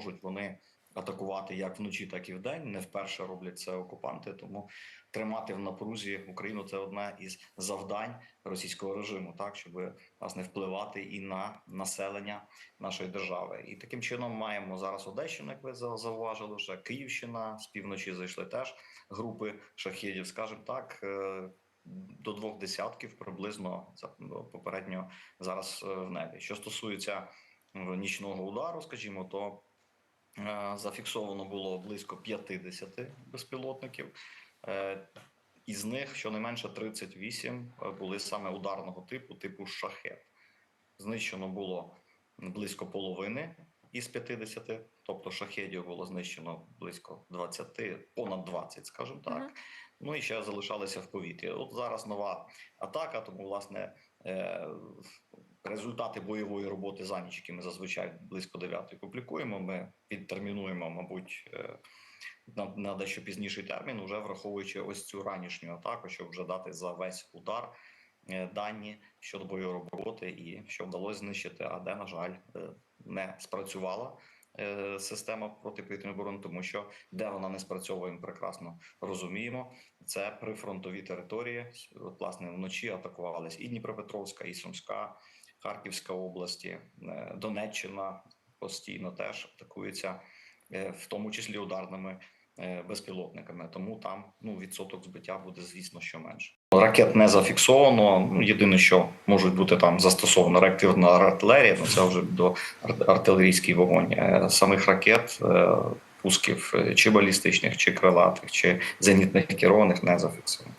можуть вони атакувати як вночі, так і вдень. Не вперше роблять це окупанти. Тому тримати в напрузі Україну це одне із завдань російського режиму, так щоб власне впливати і на населення нашої держави. І таким чином маємо зараз Одещину, як ви зауважили, вже Київщина з півночі зайшли теж групи шахідів. скажімо так. е, До двох десятків приблизно це ну, попередньо зараз е, в небі. Що стосується нічного удару, скажімо, то зафіксовано було близько 50 безпілотників. Е, Із них щонайменше 38 були саме ударного типу, типу шахет. Знищено було близько половини із 50, тобто шахедів було знищено близько 20, понад 20, скажімо так. Мгм. Ну і ще залишалися в повітрі. От зараз нова атака, тому власне е, результати бойової роботи за ніч, які ми зазвичай близько 9 публікуємо. Ми підтермінуємо, мабуть, е, на, на дещо пізніший термін, вже враховуючи ось цю ранішню атаку, щоб вже дати за весь удар е, дані щодо бойової роботи і що вдалося знищити, а де, на жаль, е, не спрацювала. Система протиповітряної оборони, тому що де вона не спрацьовує, ми прекрасно розуміємо. Це прифронтові території. От, власне, вночі атакувались і Дніпропетровська, і Сумська, Харківська області, е, Донеччина постійно теж атакується, е, в тому числі ударними е, безпілотниками. Тому там ну відсоток збиття буде, звісно, що менше. Ракет не зафіксовано. Ну єдине, що можуть бути там застосована реактивна артилерія, ну це вже до ар- артилерійський вогонь. Самих ракет. Пусків чи балістичних, чи крилатих, чи зенітних керованих не зафіксовано.